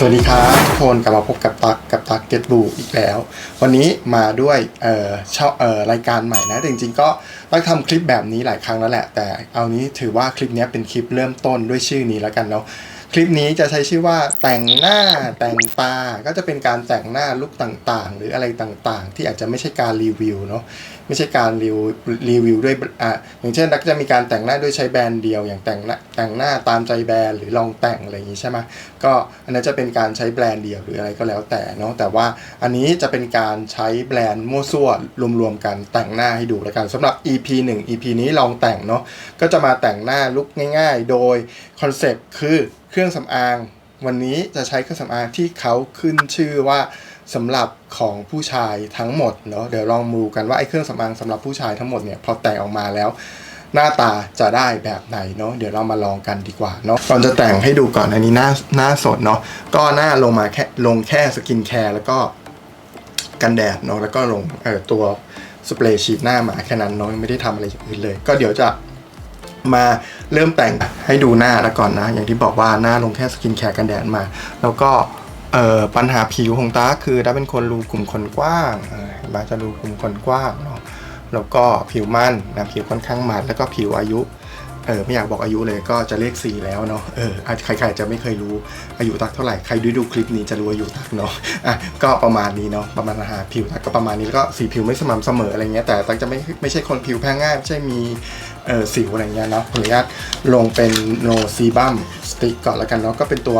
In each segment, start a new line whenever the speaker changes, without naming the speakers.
สวัสดีครับทุกคนกลับมาพบกับตักกับตักเก็ตบูอีกแล้ว วันนี้มาด้วยเอ่อชอบเอ่อรายการใหม่นะจริงๆ ก็ตักทำคลิปแบบนี้หลายครั้งแล้วแหละ แต่เอานี้ถือว่าคลิปนี้เป็นคลิปเริ่มต้นด้วยชื่อนี้แล้วกันเนาะ คลิปนี้จะใช้ชื่อว่าแต่งหน้าแต่งตา ก็จะเป็นการแต่งหน้าลุคต่างๆ หรืออะไรต่างๆ ที่อาจจะไม่ใช่การรีวิวเนาะไม่ใช่การรีวิวรีวิวด้วยอะอย่างเช่นนักจะมีการแต่งหน้าด้วยใช้แบรนด์เดียว อย่างแต่งหน้าแต่งหน้าตามใจแบรนด์หรือลองแต่งอะไรอย่างนี้ใช่ไหมก็อันนั้นจะเป็นการใช้แบรนด์เดียวหรืออะไรก็แล้วแต่เนาะแต่ว่าอันนี้จะเป็นการใช้แบรนด์มั่วซั่วรวมๆกันแต่งหน้าให้ดูแล้วกันสำหรับ EP 1 EP นี้ลองแต่งเนาะก็จะมาแต่งหน้าลุคง่าย ๆ โดยคอนเซปต์คือ เครื่องสำอาง วันนี้จะใช้เครื่องสำอางที่เขาขึ้นชื่อว่าสำหรับของผู้ชายทั้งหมดเนาะเดี๋ยวลองดูกันว่าไอ้เครื่องสำอางสำหรับผู้ชายทั้งหมดเนี่ยพอแต่งออกมาแล้ว หน้าตาจะได้แบบไหนเนาะเดี๋ยวเรามาลองกันดีกว่าเนาะก่อนจะแต่งให้ดูก่อนอันนี้หน้าหน้าสดเนาะก็หน้าลงมาแค่ลงแค่สกินแคร์แล้วก็กันแดดเนาะแล้วก็ลงเอ่อตัวสเปรย์ฉีดหน้ามาแค่นั้นเนาะยังไม่ได้ทำอะไรอย่างอื่นเลย ก็เดี๋ยวจะ มาเริ่มแต่งให้ดูหน้าแล้วก่อนนะ อย่างที่บอกว่าหน้าลงแค่สกินแคร์กันแดดมา แล้วก็ปัญหาผิวของตาคือถ้าเป็นคนรูขุมขนกว้างเออเห็นปะจะรูขุมขนกว้างเนาะแล้วก็ผิวมันนะผิวค่อนข้างมันแล้วก็ผิวอายุเออไม่อยากบอกอายุเลยก็จะเลขสี่แล้วเนาะเออใครๆจะไม่เคยรู้อายุตักเท่าไหร่ใครดูดูคลิปนี้จะรู้อายุตักเนาะอะก็ประมาณนี้เนาะประมาณปัญหาผิวตักก็ประมาณนี้แล้วก็สีผิวไม่สม่ำเสมออะไรเงี้ยแต่ตักจะไม่ไม่ใช่คนผิวแพ้ง่ายไม่ใช่มี เออสิวอะไรเงี้ยเนาะขออนุญาตลงเป็นโนซีบัมสติ๊กก่อนแล้วกันเนาะก็เป็นตัว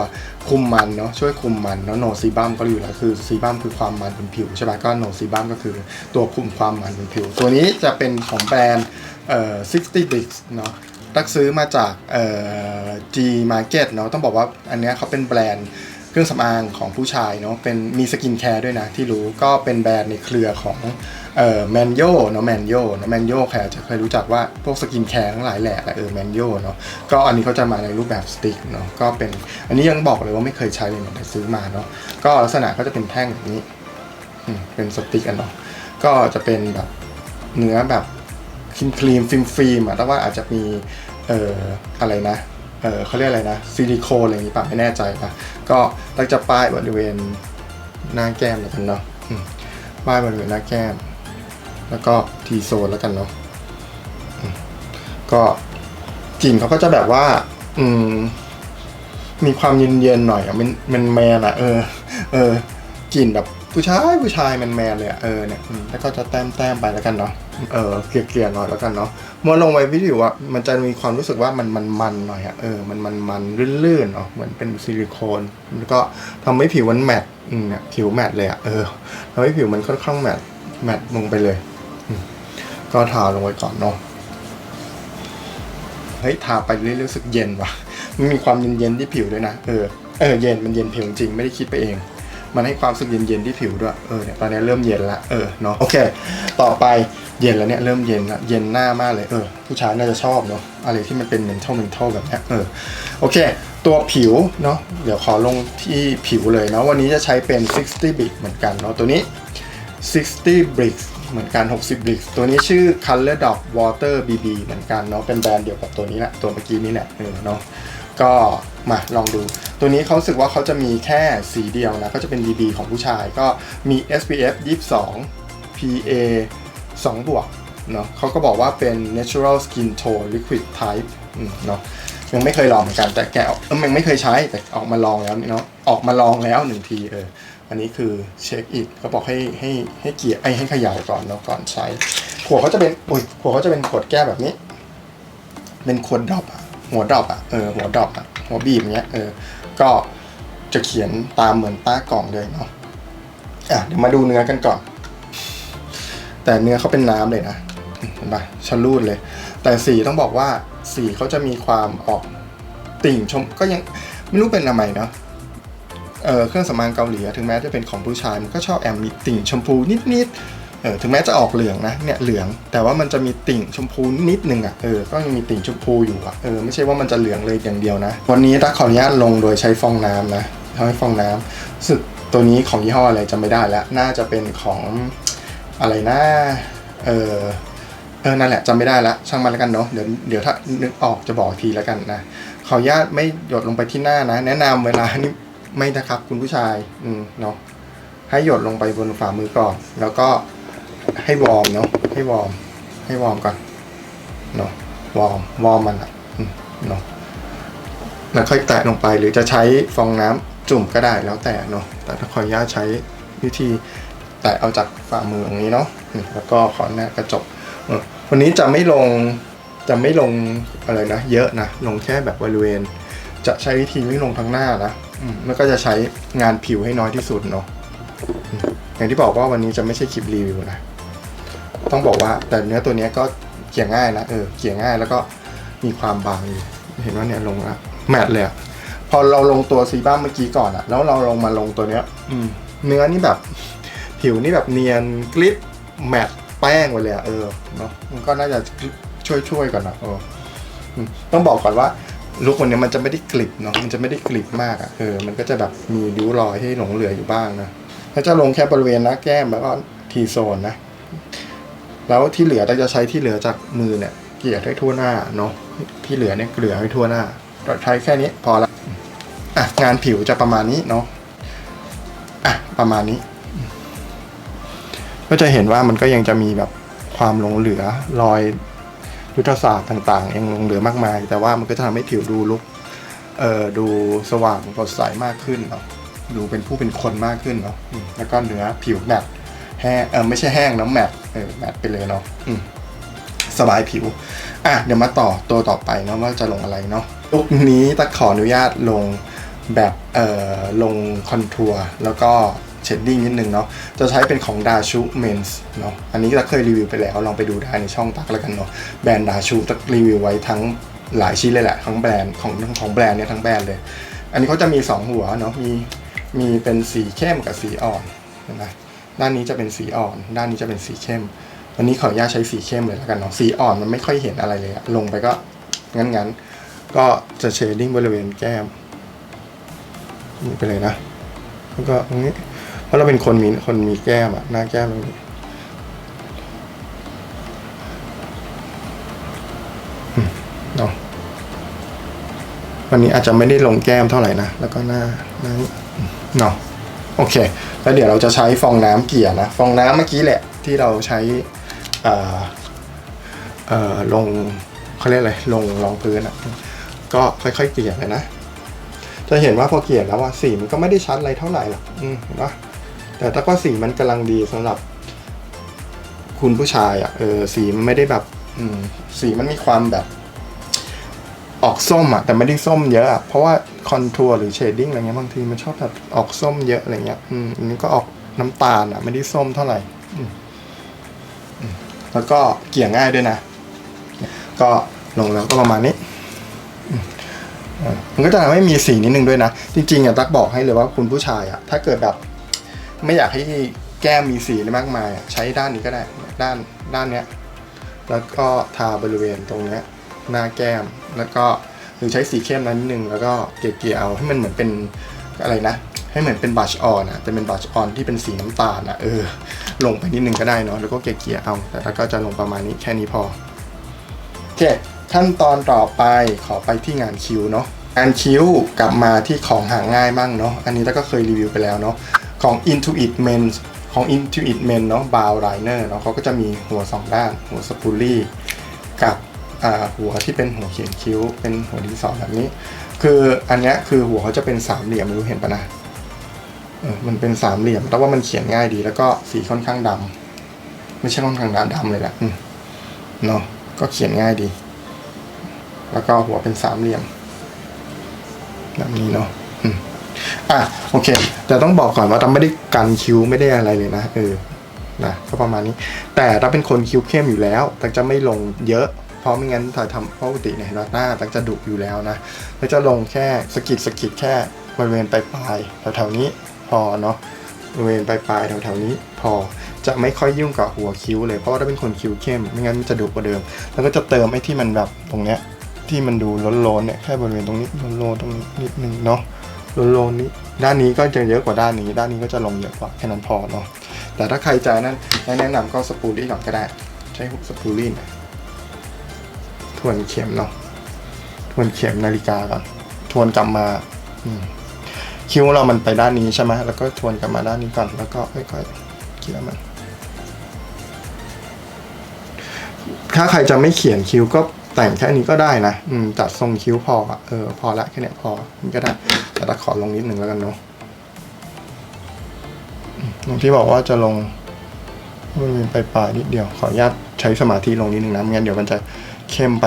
คุมมันเนาะช่วยคุมมันเนาะโนซีบัมก็อยู่แล้วคือซีบัมคือความมันบนผิวใช่ไหมก็โนซีบัมก็คือตัวคุมความมันบนผิว ตัวนี้จะเป็นของแบรนด์เอ่อ60 Bricks เนาะตักซื้อมาจากเอ่อ G Market เนาะต้องบอกว่าอันเนี้ยเขาเป็นแบรนด์ เครื่องสำอางของผู้ชายเนาะเป็นมีสกินแคร์ด้วยนะที่รู้ก็เป็นแบรนด์ในเครือของเอ่อแมนโยเนาะแมนโยเนาะแมนโยใครอาจจะเคยรู้จักว่าพวกสกินแคร์ทั้งหลายแหละเออแมนโยเนาะก็อันนี้เขาจะมาในรูปแบบสติ๊กเนาะก็เป็นอันนี้ยังบอกเลยว่าไม่เคยใช้เลยเนี่ยแต่ซื้อมาเนาะก็ลักษณะก็จะเป็นแท่งแบบนี้เป็นสติ๊กอันเนาะก็จะเป็นแบบเนื้อแบบครีมครีมฟิล์มฟิล์มอะแต่ว่าอาจจะมีเอ่ออะไรนะ เออเขาเรียกอะไรนะซิลิโคนอะไรอย่างนี้ป่ะไม่แน่ใจป่ะก็เราจะป้ายบริเวณหน้าแก้มแล้วกันเนาะป้ายบริเวณหน้าแก้ม แล้วก็ทีโซนแล้วกันเนาะก็กลิ่นเขาก็จะแบบว่า อืม มีความเย็นๆหน่อยอะมันมันแมนอะเออ เออกลิ่นแบบ ผู้ชายผู้ชายแมนแมนเลยอะเออเนี่ยแล้วก็จะแต้มแต้มไปแล้วกันเนาะเออเกลี่ยๆหน่อยแล้วกันเนาะเมื่อลงไปวิดีโออะมันจะมีความรู้สึกว่ามันมันมันหน่อยอะเออมันมันมันลื่นๆเนาะเหมือนเป็นซิลิโคนแล้วก็ทำให้ผิวมันแมตต์อืมเนี่ยผิวแมตต์เลยอะเออทำให้ผิวมันค่อนข้างแมตต์แมตต์ลงไปเลยอืมก็ทาลงไปก่อนเนาะเฮ้ยทาไปเรื่อยๆรู้สึกเย็นว่ะมันมีความเย็นๆที่ผิวด้วยนะเออเออเย็นมันเย็นผิวจริงไม่ได้คิดไปเอง มันให้ความรู้สึกเย็นๆที่ผิวด้วย เออเนี่ยตอนนี้เริ่มเย็นละ เออเนาะ โอเค ต่อไปเย็นแล้วเนี่ยเริ่มเย็นละ เย็นหน้ามากเลย เออ ผู้ชายน่าจะชอบเนาะ อะไรที่มันเป็นเมนทัลเมนทัลแบบเนี้ยเออ โอเค ตัวผิวเนาะ เดี๋ยวขอลงที่ผิวเลยเนาะ วันนี้จะใช้เป็น 60 bit เหมือนกันเนาะ ตัวนี้ 60 bricks เหมือนกัน 60 brick ตัวนี้ชื่อ color dog water bb เหมือนกันเนาะ เป็นแบรนด์เดียวกับตัวนี้แหละ ตัวเมื่อกี้นี้แหละ เออเนาะ ก็มาลองดู ตัวนี้เขาสึกว่าเขาจะมีแค่สีเดียวนะก็จะเป็น bb ของผู้ชายก็มี spf 22 pa 2 บวกเนาะเขาก็บอกว่าเป็น natural skin tone liquid type เนาะยังไม่เคยลองเหมือนกันแต่แกออกเออมันไม่เคยใช้แต่ออกมาลองแล้วเนาะออกมาลองแล้วหนึ่งทีเอออันนี้คือเช็คอิทเขาบอกให้ให้ให้เกียร์ไอให้เขย่าก่อนเนาะก่อนใช้ขวดเขาจะเป็นอุ้ยขวดเขาจะเป็นขวดแก้วแบบนี้ เป็นขวดดรอปอะหัวดรอปอะเออหัวดรอปอะหัวบีบอย่างเงี้ยเออ ก็จะเขียนตามเหมือนป้ากล่องเลยเนาะอะเดี๋ยวมาดูเนื้อกันก่อน แต่เนื้อเขาเป็นน้ำเลยนะเห็นปะชะลูดเลย แต่สีต้องบอกว่าสีเขาจะมีความออกติ่งชมก็ยังไม่รู้เป็นทำไมเนาะเออเครื่องสำอางเกาหลีถึงแม้จะเป็นของผู้ชายมันก็ชอบแอบมีติ่งชมพูนิดๆ เออถึงแม้จะออกเหลืองนะเนี่ยเหลือง แต่ว่ามันจะมีติ่งชมพูนิดนึงอะเออก็ยังมีติ่งชมพูอยู่อะเออไม่ใช่ว่ามันจะเหลืองเลยอย่างเดียวนะ วันนี้ตักขออนุญาตลงโดยใช้ฟองน้ำนะทำให้ฟองน้ำรู้สึกตัวนี้ของยี่ห้ออะไรจำไม่ได้แล้ว น่าจะเป็นของอะไรนะเออเออนั่นแหละจำไม่ได้ละช่างมันแล้วกันเนาะเดี๋ยวเดี๋ยวถ้านึกออกจะบอกทีแล้วกันนะขออนุญาตไม่หยดลงไปที่หน้านะ แนะนำเวลานี่ไม่นะครับคุณผู้ชายอืมเนาะให้หยดลงไปบนฝ่ามือก่อน แล้วก็ ให้วอร์มเนาะให้วอร์มให้วอร์มก่อนเนาะวอร์มวอร์มมันอะเนาะแล้วค่อยแตะลงไปหรือจะใช้ฟองน้ำจุ่มก็ได้แล้วแต่เนาะแต่ถ้าขออนุญาตใช้วิธีแตะเอาจากฝ่ามือตรงนี้เนาะแล้วก็ขอแนบกระจกวันนี้จะไม่ลงจะไม่ลงอะไรนะ เยอะนะลงแค่แบบบริเวณ จะใช้วิธีไม่ลงทั้งหน้านะมแล้วก็จะใช้งานผิวให้น้อยที่สุดเนาะอย่างที่บอกว่าวันนี้จะไม่ใช่คลิปรีวิวนะ ต้องบอกว่าแต่เนื้อตัวนี้ก็เกลี่ยง่ายนะเออเกลี่ยง่ายแล้วก็มีความบางอยู่เห็นว่าเนี่ยลงละแมทเลยอะพอเราลงตัวซีบ้าเมื่อกี้ก่อนอะแล้วเราลงมาลงตัวเนี้ยอืเนื้อนี่แบบ ผิวนี่แบบเนียนกริบแมทแป้งไปเลยอะเออเนาะมันก็น่าจะช่วยช่วยๆก่อนนะเออต้องบอกก่อนว่าลุควันนี้มันจะไม่ได้กลิบเนาะมันจะไม่ได้กลิบมากอะเออมันก็จะแบบมีริ้วรอยให้หลงเหลืออยู่บ้างนะแล้วจะลงแค่บริเวณหน้าแก้มแล้วก็ทีโซนนะ แล้วที่เหลือเราจะใช้ที่เหลือจากมือเนี่ยเกลี่ยให้ทั่วหน้าเนาะที่เหลือเนี่ยเกลี่ยให้ทั่วหน้าเราใช้แค่นี้พอละอะงานผิวจะประมาณนี้เนาะอะประมาณนี้ ก็จะเห็นว่ามันก็ยังจะมีแบบความหลงเหลือรอยยุทธศาสตร์ต่างๆยังหลงเหลือมากมาย แต่ว่ามันก็จะทำให้ผิวดูลุกเอ่อดูสว่างสดใสมากขึ้นเนาะดูเป็นผู้เป็นคนมากขึ้นเนาะแล้วก็เนื้อผิวแมตต์ แห้งเออไม่ใช่แห้งนะแมตต์เออแมตต์ไปเลยเนาะสบายผิว อะเดี๋ยวมาต่อตัวต่อไปเนาะว่าจะลงอะไรเนาะลุคนี้ตักขออนุญาตลงแบบเอ่อลงคอนทัวร์แล้วก็เชดดิ้งนิดนึงเนาะจะใช้เป็นของดาชูเมนส์เนาะอันนี้ตักเคยรีวิวไปแล้ว ลองไปดูได้ในช่องตักแล้วกันเนาะแบรนด์ดาชูตักรีวิวไว้ทั้งหลายชิ้นเลยแหละทั้งแบรนด์ของของแบรนด์เนี่ยทั้งแบรนด์เลย อันนี้เขาจะมี 2 หัวเนาะมีมีเป็นสีเข้มกับสีอ่อนเห็นไหม ด้านนี้จะเป็นสีอ่อน ด้านนี้จะเป็นสีเข้ม วันนี้ขออนุญาตใช้สีเข้มเลยแล้วกันเนาะ สีอ่อนมันไม่ค่อยเห็นอะไรเลยอะลงไปก็งั้นๆ ก็จะเชดดิ้งบริเวณแก้มนี่ไปเลยนะ แล้วก็ตรงนี้ เพราะเราเป็นคนมีคนมีแก้มอะหน้าแก้มตรงนี้เนาะวันนี้อาจจะไม่ได้ลงแก้มเท่าไหร่นะ แล้วก็หน้าหน้าเนาะ โอเค แล้วเดี๋ยวเราจะใช้ฟองน้ำเกลี่ยนะ ฟองน้ำเมื่อกี้แหละที่เราใช้ลงเขาเรียกอะไร ลงรองพื้นอะก็ค่อยๆเกลี่ยเลยนะ จะเห็นว่าพอเกลี่ยแล้วว่าสีมันก็ไม่ได้ชัดอะไรเท่าไหร่หรอกเห็นปะแต่ถ้าก็สีมันกำลังดีสำหรับ คุณผู้ชายอะ เออ สีมันไม่ได้แบบ อืม สีมันมีความแบบ ออกส้มอะแต่ไม่ได้ส้มเยอะอะเพราะว่าคอนทัวร์หรือเชดดิ้งอะไรเงี้ยบางทีมันชอบแบบออกส้มเยอะอะไรเงี้ยอืมอันนี้ก็ออกน้ำตาลอะไม่ได้ส้มเท่าไหร่อืมอืมแล้วก็เกี่ยง่ายด้วยนะ ก็ลงแล้วก็ประมาณนี้มันก็จะทำให้มีสีนิดนึงด้วยนะ จริงๆอะตักบอกให้เลยว่าคุณผู้ชายอะถ้าเกิดแบบ ไม่อยากให้แก้มมีสีอะไรมากมายอะใช้ด้านนี้ก็ได้ ด้านด้านเนี้ย แล้วก็ทาบริเวณตรงเนี้ย หน้าแก้ม แล้วก็หรือใช้สีเข้มนั้นนึงแล้วก็เกลี่ยเอาให้มันเหมือนเป็นอะไรนะ ให้เหมือนเป็นบัชออนอะแต่เป็นบัชออนที่เป็นสีน้ำตาลอะเออ ลงไปนิดนึงก็ได้เนาะแล้วก็เกลี่ยเอาแต่ถ้าก็จะลงประมาณนี้แค่นี้พอโอเคขั้นตอนต่อไปขอไปที่งานคิ้วเนาะงานคิ้วกลับมาที่ของหาง่ายมั่งเนาะอันนี้แล้วก็เคยรีวิวไปแล้วเนาะของ Intuit Men ของ Intuit Men เนาะ Brow Liner เนาะเขาก็จะมีหัวสองด้าน หัวสปูลี่กับ หัวที่เป็นหัวเขียนคิ้ว เป็นหัวดินสอแบบนี้ คืออันนี้คือหัวเขาจะเป็นสามเหลี่ยมรู้เห็นปะนะเออมันเป็นสามเหลี่ยมแต่ว่ามันเขียนง่ายดี แล้วก็สีค่อนข้างดำไม่ใช่ค่อนข้างดำดำเลยแหละเนาะก็เขียนง่ายดี แล้วก็หัวเป็นสามเหลี่ยมแบบนี้เนาะอะโอเค แต่ต้องบอกก่อนว่าตั้มไม่ได้กันคิ้วไม่ได้อะไรเลยนะเออนะก็ประมาณนี้ แต่ถ้าเป็นคนคิ้วเข้มอยู่แล้วตั้งจะไม่ลงเยอะ เพราะไม่งั้นถ่ายทำปกติเนี่ยหน้าตั้งจะดุอยู่แล้วนะแล้วจะลงแค่สกิดสกิดแค่บริเวณปลายปลายแถวๆนี้พอเนาะบริเวณปลายปลายแถวๆนี้พอจะไม่ค่อยยุ่งกับหัวคิ้วเลยเพราะว่าถ้าเป็นคนคิ้วเข้ม ไม่งั้นมันจะดุกว่าเดิม แล้วก็จะเติมไอ้ที่มันแบบตรงเนี้ยที่มันดูล้นๆเนี่ยแค่บริเวณตรงนี้โลนๆตรงนี้นิดนึงเนาะโลนๆนี้ด้านนี้ก็จะเยอะกว่าด้านนี้ ด้านนี้ก็จะลงเยอะกว่าแค่นั้นพอเนาะแต่ถ้าใครใจนั้นแนะนำก็สปูลี่ก่อนก็ได้ ใช้สปูลี่น่อย ทวนเข็มเนาะทวนเข็มนาฬิกาก่อนทวนกลับมาคิ้วเรามันไปด้านนี้ใช่ไหมแล้วก็ทวนกลับมาด้านนี้ก่อนแล้วก็ค่อยๆเขียนมันถ้าใครจะไม่เขียนคิ้วก็แต่งแค่นี้ก็ได้นะอืมจัดทรงคิ้วพอเออพอละแค่นี้พอนี่ก็ได้แต่ถ้าขอลงนิดหนึ่งแล้วกันเนาะอย่างที่บอกว่าจะลงมันมีปลายนิดเดียวขออนุญาตใช้สมาธิลงนิดหนึ่งนะไม่งั้นเดี๋ยวมันจะ เข้มไป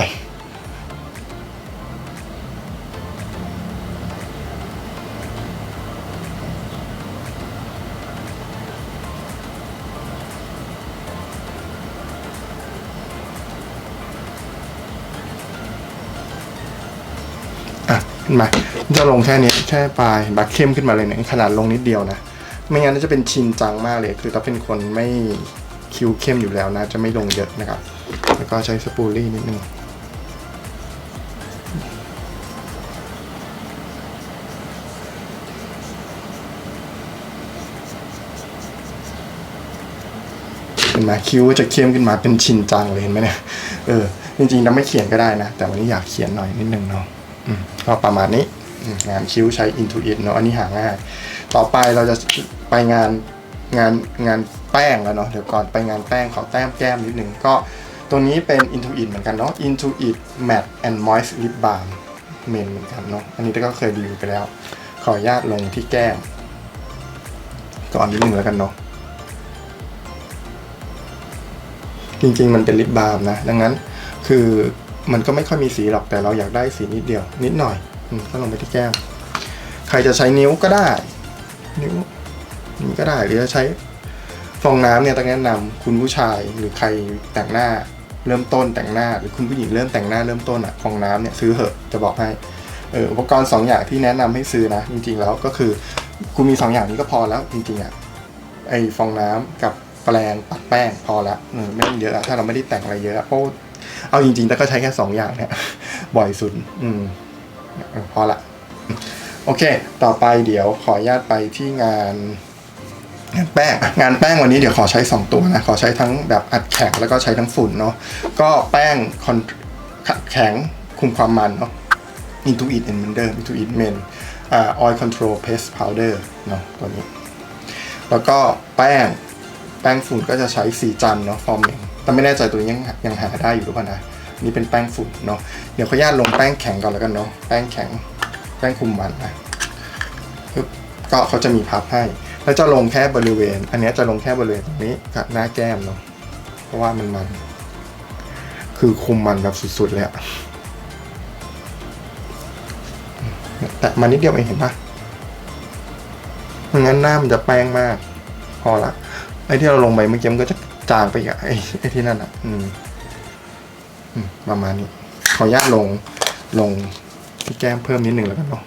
อะ ขึ้นมา จะลงแค่นี้แค่ปลายบักเข้มขึ้นมาเลยเนี่ยขนาดลงนิดเดียวนะ ไม่งั้นจะเป็นชินจังมากเลย คือถ้าเป็นคนไม่ คิ้วเข้มอยู่แล้วนะจะไม่ลงเยอะนะครับ แล้วก็ใช้สปูลี่นิดนึงเห็นไหมคิ้วจะเข้มขึ้นมาเป็นชินจังเลยเห็นไหมเนี่ยเออจริงๆเราไม่เขียนก็ได้นะ แต่วันนี้อยากเขียนหน่อยนิดนึงเนาะอืมก็ประมาณนี้งานคิ้วใช้ Intuit เนาะอันนี้หาง่าย ต่อไปเราจะไปงานงานงาน แป้งแล้วเนาะเดี๋ยวก่อนไปงานแป้งขอแต้มแก้มนิดนึงก็ตัวนี้เป็น Intuit เหมือนกันเนาะ Intuit Matte and Moist Lip Balm เมนเหมือนกันเนาะอันนี้ก็เคยรีวิวไปแล้ว ขออนุญาตลงที่แก้มก่อนนิดนึงแล้วกันเนาะจริงๆมันเป็นลิปบาล์มนะ ดังนั้นคือมันก็ไม่ค่อยมีสีหรอกแต่เราอยากได้สีนิดเดียว นิดหน่อยอก็ลงไปที่แก้ม ใครจะใช้นิ้วก็ได้ นิ้วนี้ก็ได้หรือจะใช้ ฟองน้ำเนี่ยต้องแนะนำคุณผู้ชายหรือใครแต่งหน้าเริ่มต้นแต่งหน้า หรือคุณผู้หญิงเริ่มแต่งหน้าเริ่มต้นอะฟองน้ำเนี่ยซื้อเหอะจะบอกให้เอออุปกรณ์สองอย่างที่แนะนำให้ซื้อนะ จริง ๆ แล้วก็คือคุณมีสองอย่างนี้ก็พอแล้วจริงๆอะไอฟองน้ำกับแปรงปัดแป้งพอละไม่ต้องเยอะถ้าเราไม่ได้แต่งอะไรเยอะอะเพราะเอาจริงๆแต่ก็ใช้แค่สองอย่างเนี่ยบ่อยสุดอืมเอพอละโอเค ต่อไปเดี๋ยวขออนุญาตไปที่งาน งานแป้งงานแป้งวันนี้เดี๋ยวขอใช้ 2 ตัวนะขอใช้ทั้งแบบอัดแข็งแล้วก็ใช้ทั้งฝุ่นเนาะก็แป้งคอนแข็งคุมความมันเนาะ Intuit เหมือนเดิม Intuit Men อ่า Oil Control Paste Powder เนาะตัวนี้ แล้วก็แป้งแป้งฝุ่นก็จะใช้สีจันเนาะฟอร์มเองแต่ไม่แน่ใจตัวนี้ยังยังหาได้อยู่หรือเปล่านะนี่เป็นแป้งฝุ่นเนาะเดี๋ยวขออนุญาตลงแป้งแข็งก่อนแล้วกันเนาะแป้งแข็งแป้งคุมมันนะก็เขาจะมีพับให้ แล้วจะลงแค่บริเวณ อันนี้จะลงแค่บริเวณตรงนี้กับหน้าแก้มเนาะเพราะว่ามันมัน คือคุมมันแบบสุดๆเลยอะแต่มานิดเดียวเองเห็นปะไม่งั้นหน้ามันจะแป้งมาก พอละไอ้ที่เราลงไปเมื่อกี้มันก็จะจางไปกับไอ้ไอ้ที่นั่นอะ อืมประมาณนี้ ขออนุญาตลงลงที่แก้มเพิ่มนิดหนึ่งแล้วกันเนาะ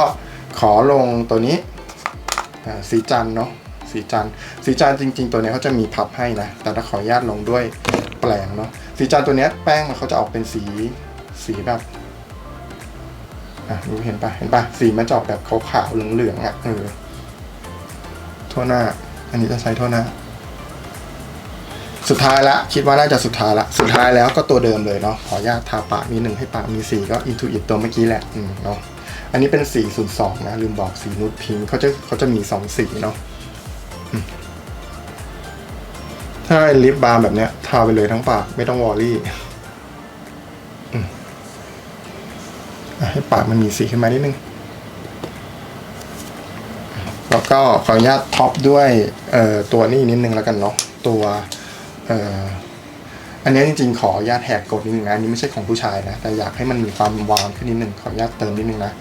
ก็ขอลงตัวนี้สีจันเนาะสีจันสีจันจริง ๆ ตัวนี้เขาจะมีพับให้นะ แต่ถ้าขออนุญาตลงด้วยแปลงเนาะสีจันตัวนี้แป้งเขาจะออกเป็นสีสีแบบอะดูเห็นปะเห็นปะสีมันจะออกแบบขาวๆเหลืองๆอะเออทั่วหน้า อันนี้จะใช้ทั่วหน้า สุดท้ายละคิดว่าน่าจะสุดท้ายละสุดท้ายแล้วก็ตัวเดิมเลยเนาะขออนุญาตทาปากนิดหนึ่งให้ปากมีสีก็อินทูอิตตัวเมื่อกี้แหละอืมเนาะ อันนี้เป็นสีศูนย์สองนะลืมบอกสีนูดพิงค์เขาจะเขาจะมีสองสีเนาะถ้าลิปบาล์มแบบเนี้ยทาไปเลยทั้งปากไม่ต้องวอรี่ให้ปากมันมีสีขึ้นมานิดนึง แล้วก็ขออนุญาตท็อปด้วยตัวนี้นิดนึงแล้วกันเนาะตัวอันนี้จริงๆ ขออนุญาตแหกกฎนิดนึงนะอันนี้ไม่ใช่ของผู้ชายนะ แต่อยากให้มันมีความวางขึ้นนิดนึงขออนุญาตเติมนิดนึงนะ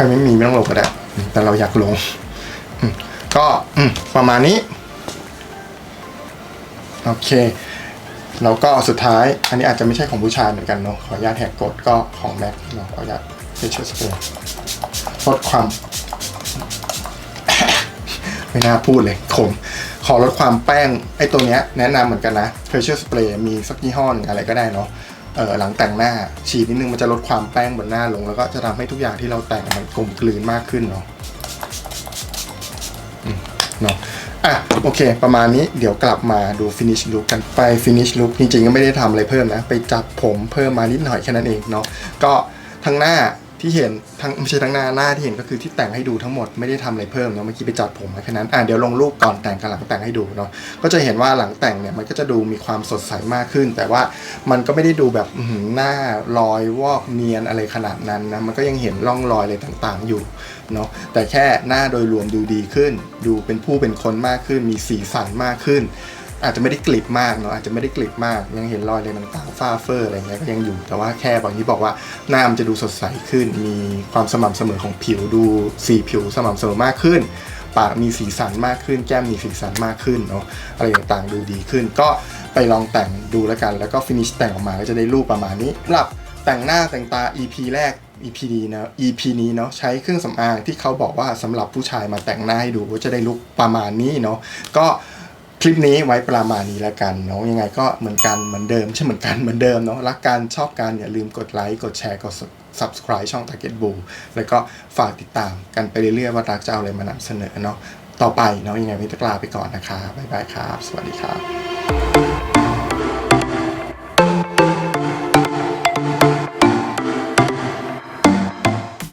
ครไม่มีไม่ต้องลงก็ได้ แต่เราอยากลง ก็ประมาณนี้ โอเค แล้วก็สุดท้าย อันนี้อาจจะไม่ใช่ของผู้ชายเหมือนกันเนาะ ขออนุญาตแหกกฎก็ของแม็กเนาะขออนุญาตเช็ดสเปรย์ลดความ ไม่น่าพูดเลยขมขอลดความแป้ง ไอ้ตัวเนี้ยแนะนำเหมือนกันนะ facial spray มีสักยี่ห้อหนึ่งอะไรก็ได้เนาะ หลังแต่งหน้า ฉีดนิดนึงมันจะลดความแป้งบนหน้าลง แล้วก็จะทำให้ทุกอย่างที่เราแต่งมันกลมกลืนมากขึ้นเนาะเนาะอะโอเค ประมาณนี้เดี๋ยวกลับมาดูฟินิชลุกกันไปฟินิชลุกจริงๆก็ไม่ได้ทำอะไรเพิ่มนะ ไปจับผมเพิ่มมานิดหน่อยแค่นั้นเองเนาะก็ทั้งหน้า ที่เห็นทั้งไม่ใช่ทั้งหน้าหน้าที่เห็นก็คือที่แต่งให้ดูทั้งหมดไม่ได้ทำอะไรเพิ่มเนาะเมื่อกี้ไปจัดผมมาแค่นั้นอะเดี๋ยวลงรูปก่อนแต่งกับหลังแต่งให้ดูเนาะก็จะเห็นว่าหลังแต่งเนี่ยมันก็จะดูมีความสดใสมากขึ้น แต่ว่ามันก็ไม่ได้ดูแบบอื้อหือหน้ารอยวอกเนียนอะไรขนาดนั้นนะมันก็ยังเห็นร่องรอยอะไรต่างๆอยู่เนาะแต่แค่หน้าโดยรวมดูดีขึ้น ดูเป็นผู้เป็นคนมากขึ้น มีสีสันมากขึ้น อาจจะไม่ได้กลิบมากเนาะอาจจะไม่ได้กลิบมากยังเห็นรอยอะไรต่างๆฝ้าเฟอร์อะไรเงี้ยก็ยังอยู่ แต่ว่าแค่บางที่บอกว่าหน้ามันจะดูสดใสขึ้น มีความสม่ำเสมอของผิวดูสีผิวสม่ำเสมอมากขึ้น ปากมีสีสันมากขึ้น แก้มมีสีสันมากขึ้นเนาะอะไรต่างๆดูดีขึ้น ก็ไปลองแต่งดูแล้วกัน แล้วก็ฟินิชแต่งออกมาก็จะได้รูปประมาณนี้สำหรับแต่งหน้าแต่งตา EP แรก EP นี้นะ EP นี้เนาะใช้เครื่องสำอางที่เขาบอกว่าสำหรับผู้ชายมาแต่งหน้าให้ดูว่าจะได้ลุกประมาณนี้เนาะก็ คลิปนี้ไว้ประมาณนี้แล้วกันเนาะยังไงก็เหมือนกันเหมือนเดิมใช่เหมือนกันเหมือนเดิมเนาะรักกันชอบกันอย่าลืมกดไลค์กดแชร์กด subscribe ช่อง Target Blue แล้วก็ฝากติดตามกันไปเรื่อยๆว่ารักจะเอาอะไรมานำเสนอเนาะต่อไปเนาะยังไงวันนี้ต้องลาไปก่อนนะคะบ๊ายบายครับ สวัสดีครับ